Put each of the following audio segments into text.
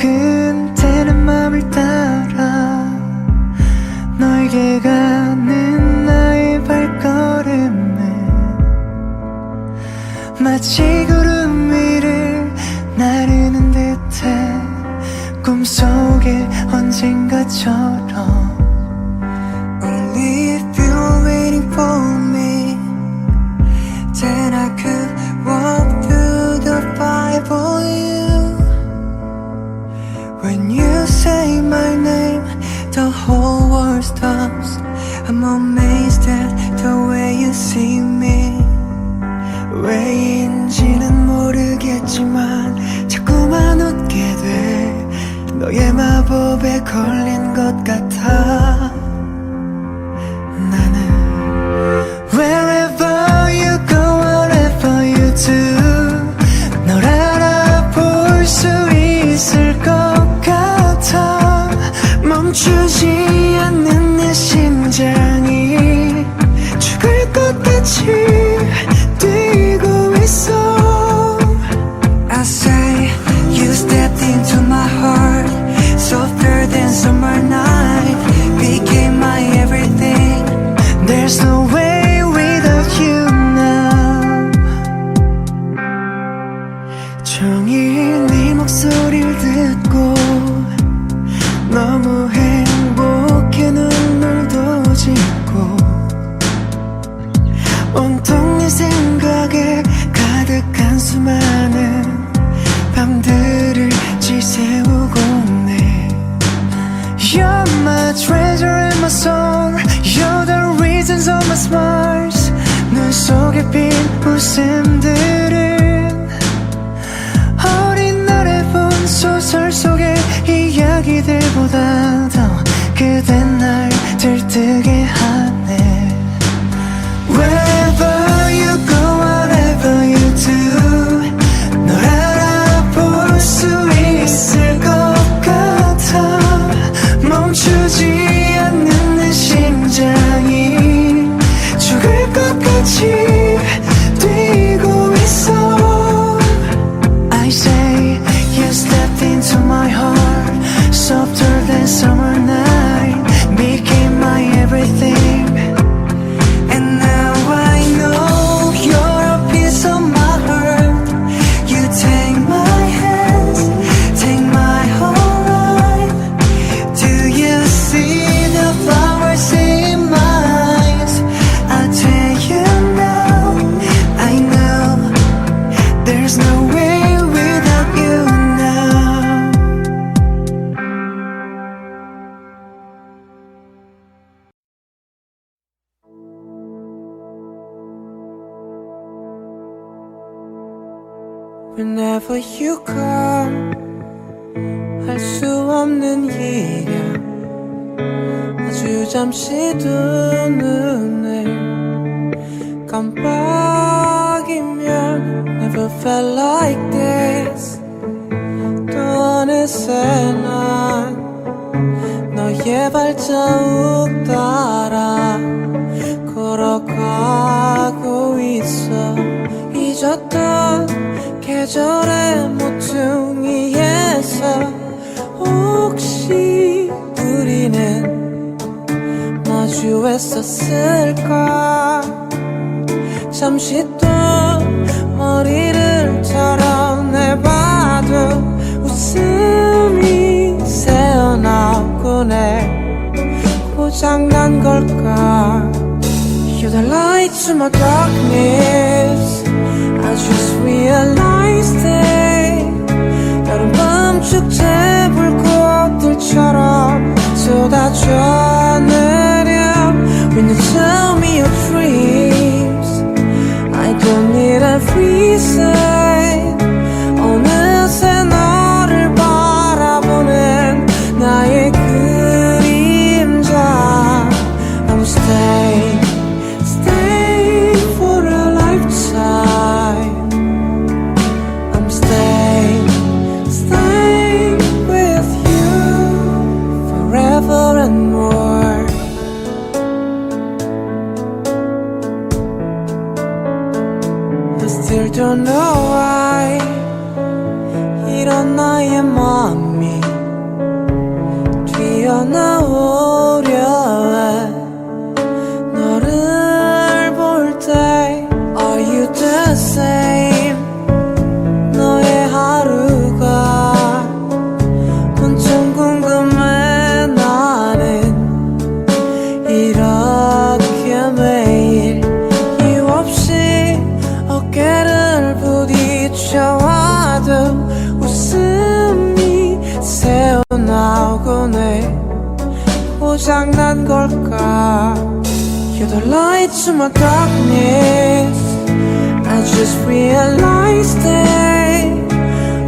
근태는 맘을 따라 너에게 가는 나의 발걸음은 마치 от как sin say you stepped into my heart. Whenever you come 할 수 없는 일이야. 아주 잠시도 눈을 깜빡이면 Never felt like this. 또 어느새 난 너의 발자국 따라 걸어가고 있어. 잊었던 계절의 모퉁이에서 혹시 우리는 마주했었을까? 잠시 또 머리를 털어내봐도 웃음이 새어나오곤 해 고장난 걸까? You the light to my darkness. I just realized that I still don't know why 이런 나의 마음이 고장난 걸까? You're the light to my darkness. I just realized it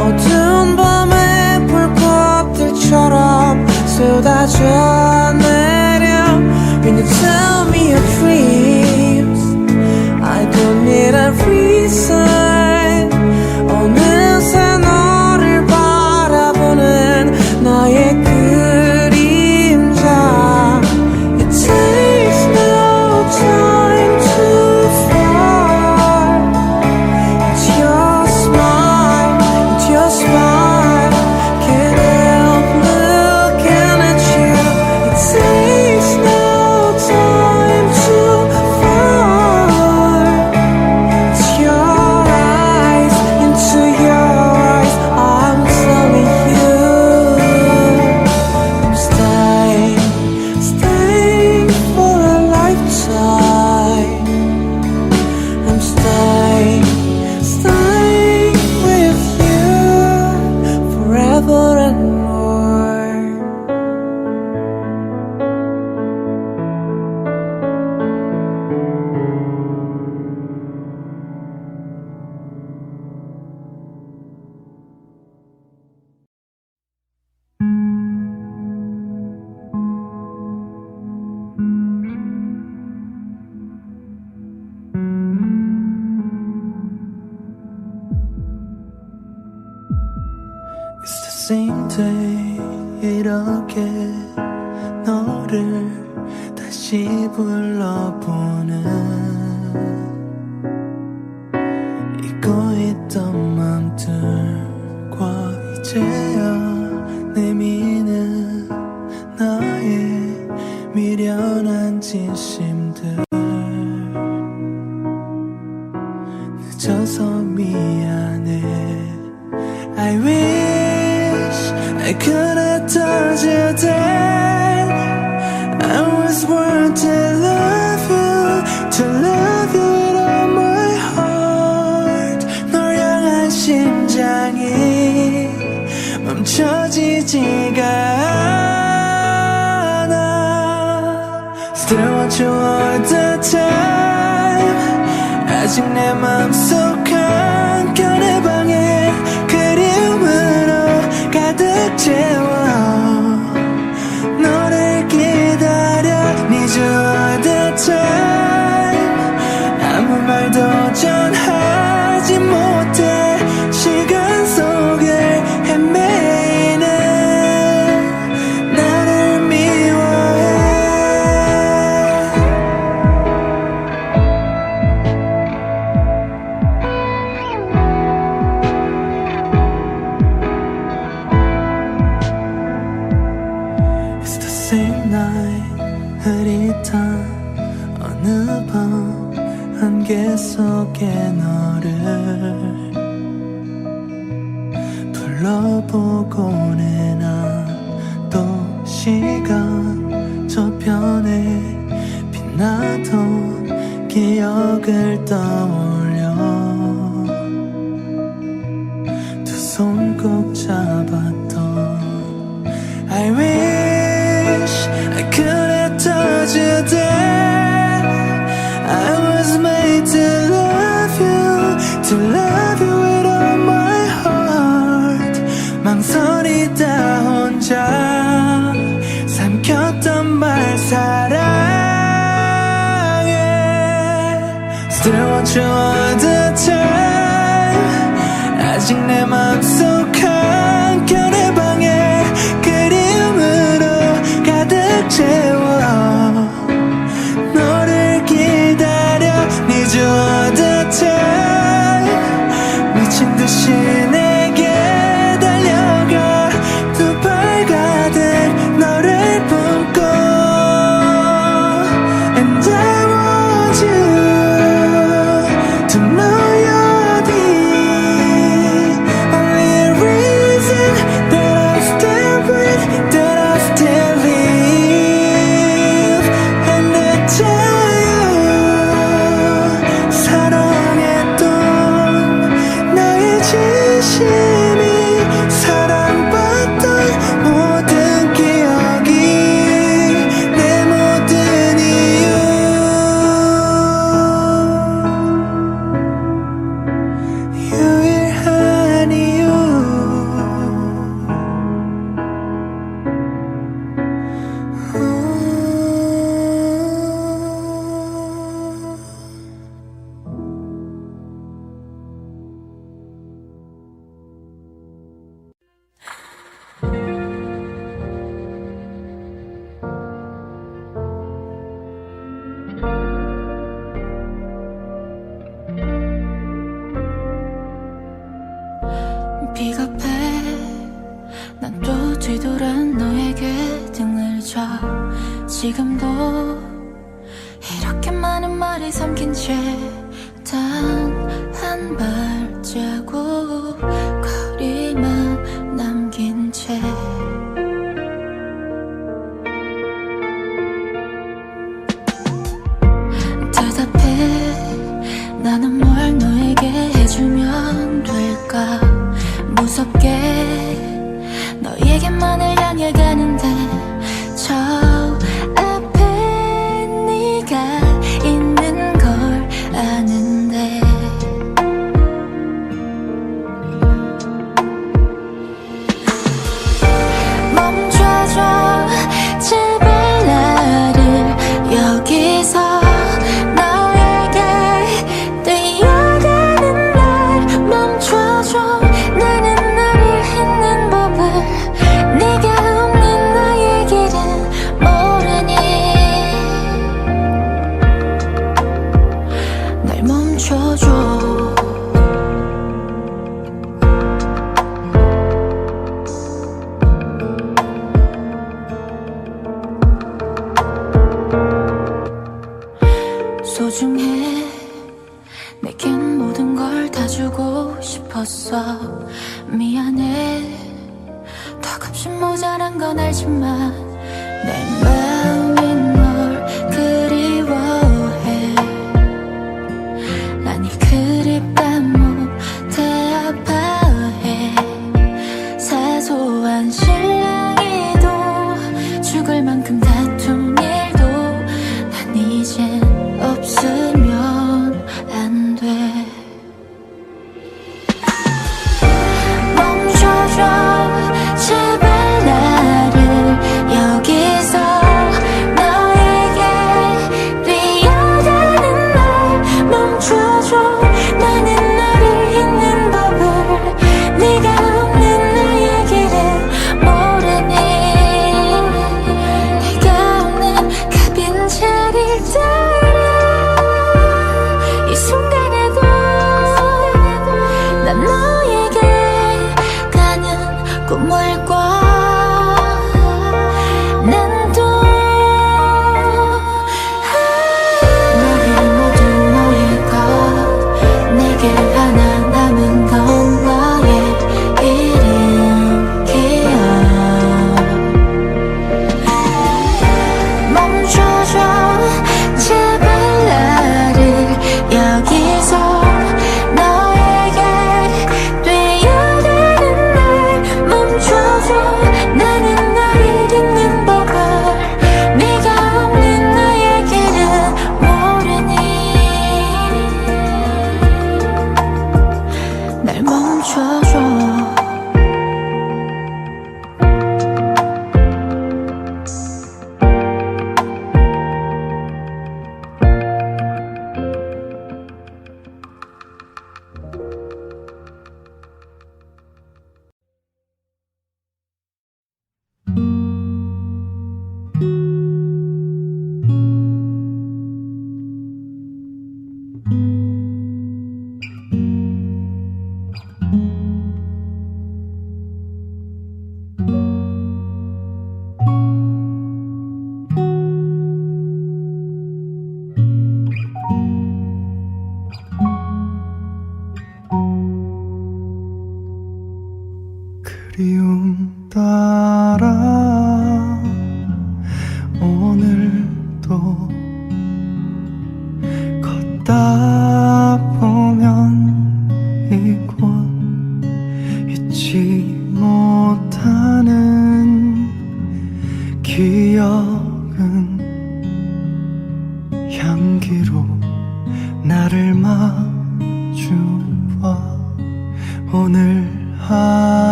어두운 밤에 불꽃들처럼 쏟아져 내려. When you tell me your dreams I don't need a reason. 잊혀지지가 않아 Still want you all the time 아직 내 맘속 손꼭 잡았던 I wish I could have told you that I was made to love you To love you with all my heart. 망설이다 혼자 삼켰던 말 사랑해. Still want you see 너 이렇게 많은 말이 삼킨 채 단 한 발.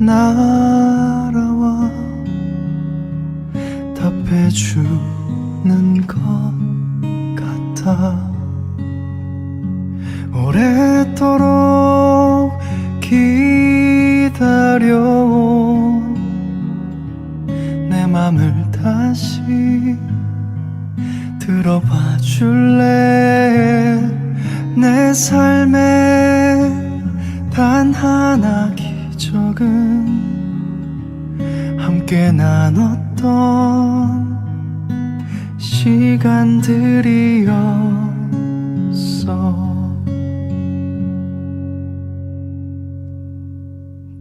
날아와 답해주 시간들이었어.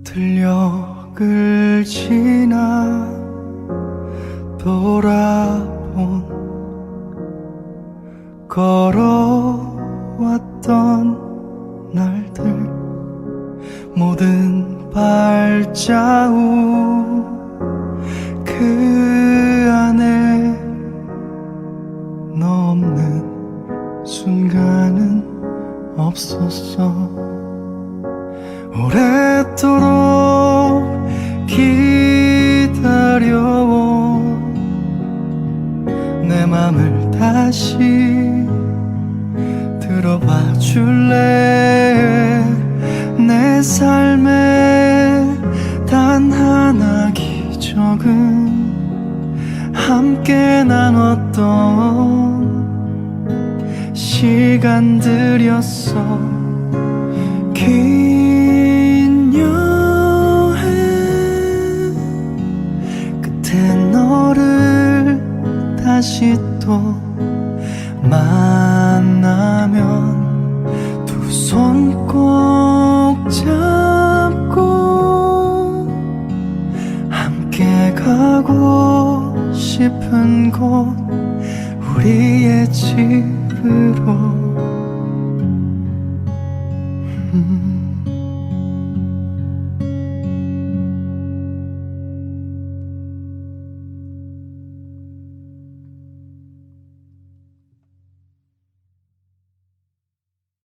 들녘을 지나 돌아본 걸어왔던 날들 모든 발자국 오랫도록 기다려온 내 맘을 다시 들어봐 줄래? 내 삶에 단 하나 기적은 함께 나눴던 시간들이었어 다시 또 만나면 두 손 꼭 잡고 함께 가고 싶은 곳 우리의 집으로